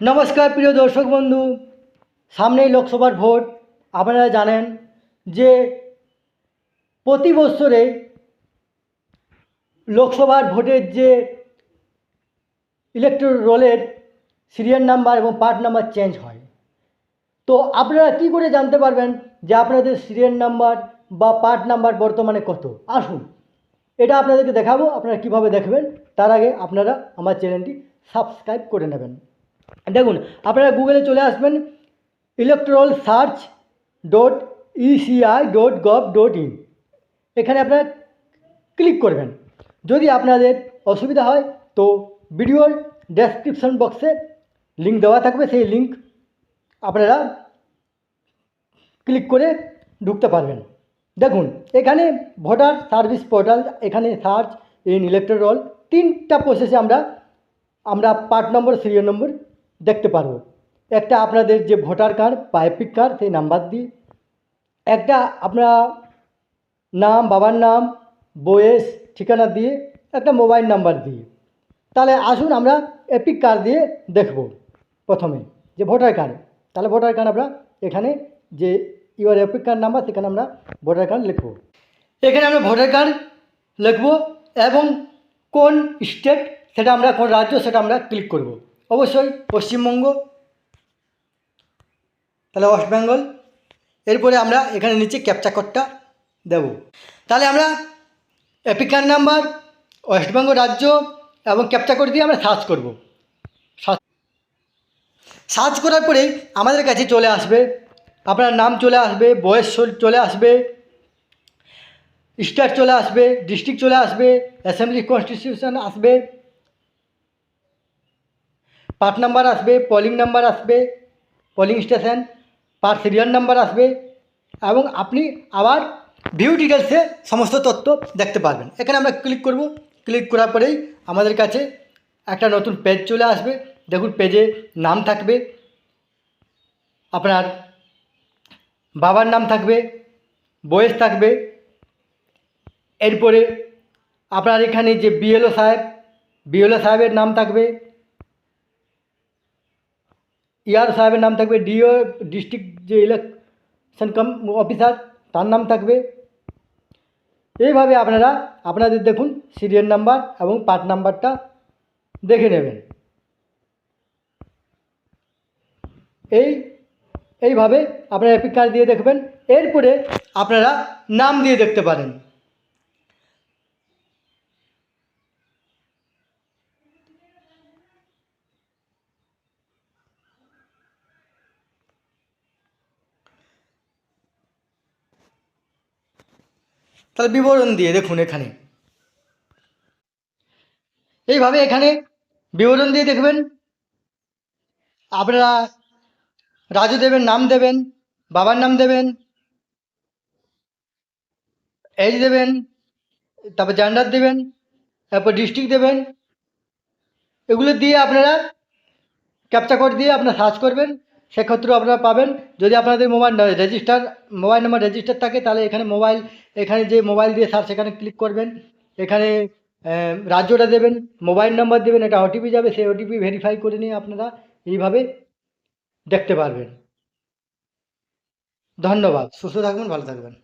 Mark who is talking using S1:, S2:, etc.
S1: নমস্কার, প্রিয় দর্শক বন্ধু। সামনেই লোকসভার ভোট। আপনারা জানেন যে প্রতি বছরে লোকসভার ভোটের যে ইলেকট্রল রোলের সিরিয়াল নাম্বার এবং পার্ট নাম্বার চেঞ্জ হয়। তো আপনারা কি করে জানতে পারবেন যে আপনাদের সিরিয়াল নাম্বার বা পার্ট নাম্বার বর্তমানে কত? আসুন, এটা আপনাদেরকে দেখাবো। আপনারা কীভাবে দেখবেন? তার আগে আপনারা আমার চ্যানেলটি সাবস্ক্রাইব করে নেবেন। দেখুন, আপনারা গুগলে চলে আসবেন electoral search dot ECI dot gov dot in এখানে আপনারা ক্লিক করবেন। যদি আপনাদের অসুবিধা হয়, তো ভিডিওর ডেসক্রিপশন বক্সে লিঙ্ক দেওয়া থাকবে, সেই লিঙ্ক আপনারা ক্লিক করে ঢুকতে পারবেন। দেখুন, এখানে ভোটার সার্ভিস পোর্টাল এখানে সার্চ ইন ইলেকট্রল তিনটা প্রসেসে আমরা আমরা পার্ট নম্বর সিরিয়াল নম্বর দেখতে পারব একটা আপনাদের যে ভোটার কার্ড বা এপিক কার্ড, সেই নাম্বার দিয়ে। একটা আপনার নাম, বাবার নাম, বয়স, ঠিকানা দিয়ে একটা মোবাইল নাম্বার দিয়ে। তাহলে আসুন আমরা এপিক কার্ড দিয়ে দেখব প্রথমে যে ভোটার কার্ড। তাহলে ভোটার কার্ড আমরা এখানে যে ইউর এপিক কার্ড নাম্বার, সেখানে আমরা ভোটার কার্ড লিখব। এখানে আমরা ভোটার কার্ড লিখব এবং কোন স্টেট সেটা আমরা, কোন রাজ্য সেটা আমরা ক্লিক করব। অবশ্যই পশ্চিমবঙ্গ, তাহলে ওয়েস্ট বেঙ্গল এরপরে আমরা এখানে নিচে ক্যাপচা কোডটা দেব। তাহলে আমরা এপিক নাম্বার ওয়েস্ট বেঙ্গল রাজ্য এবং ক্যাপচা কোড দিয়ে আমরা সার্চ করব। সার্চ করার পরে আমাদের কাছে চলে আসবে, আপনার নাম চলে আসবে, বয়স চলে আসবে স্টেট চলে আসবে ডিস্ট্রিক্ট চলে আসবে অ্যাসেম্বলি কনস্টিটিউশন আসবে পার্ট নাম্বার আসবে পলিং নাম্বার আসবে polling station part serial number আসবে এবং আপনি আবার ভিউ ডিটেলসে সমস্ত তথ্য দেখতে পারবেন। এখানে আমরা ক্লিক করব। ক্লিক করার পরেই আমাদের কাছে একটা নতুন পেজ চলে আসবে। দেখুন পেজে নাম থাকবে, আপনার বাবার নাম থাকবে, বয়স থাকবে, এরপরে আপনার এখানে যে বিএলও সাহেব বিএলও সাহেবের নাম থাকবে ইয়ার সাহেবের নাম থাকবে, ডিও, ডিস্ট্রিক্ট যে ইলেকশন কম, অফিসার, তার নাম থাকবে। এইভাবে আপনারা, আপনাদের দেখুন সিরিয়াল নাম্বার এবং পার্ট নাম্বারটা দেখে নেবেন। এই, এইভাবে আপনারা এপিক কার্ড দিয়ে দেখবেন। এরপরে আপনারা নাম দিয়ে দেখতে পারেন। তাহলে বিবরণ দিয়ে দেখুন এখানে। এইভাবে এখানে বিবরণ দিয়ে দেখবেন। আপনারা রাজু দেবেন নাম দেবেন, বাবার নাম দেবেন এজ দেবেন, তারপর জেন্ডার দেবেন, তারপর ডিস্ট্রিক্ট দেবেন, এগুলো দিয়ে আপনারা ক্যাপচা কোড দিয়ে আপনারা সার্চ করবেন। সেক্ষেত্রেও আপনারা পাবেন। যদি আপনাদের mobile register mobile number register থাকে, তাহলে এখানে মোবাইল, এখানে যে মোবাইল দিয়ে সার্চ সেখানে ক্লিক করবেন। এখানে রাজ্যটা দেবেন, মোবাইল নাম্বার দেবেন, এটা ওটিপি যাবে, সেই ওটিপি ভেরিফাই করে নিয়ে আপনারা এইভাবে দেখতে পারবেন। ধন্যবাদ, সুস্থ থাকবেন, ভালো থাকবেন।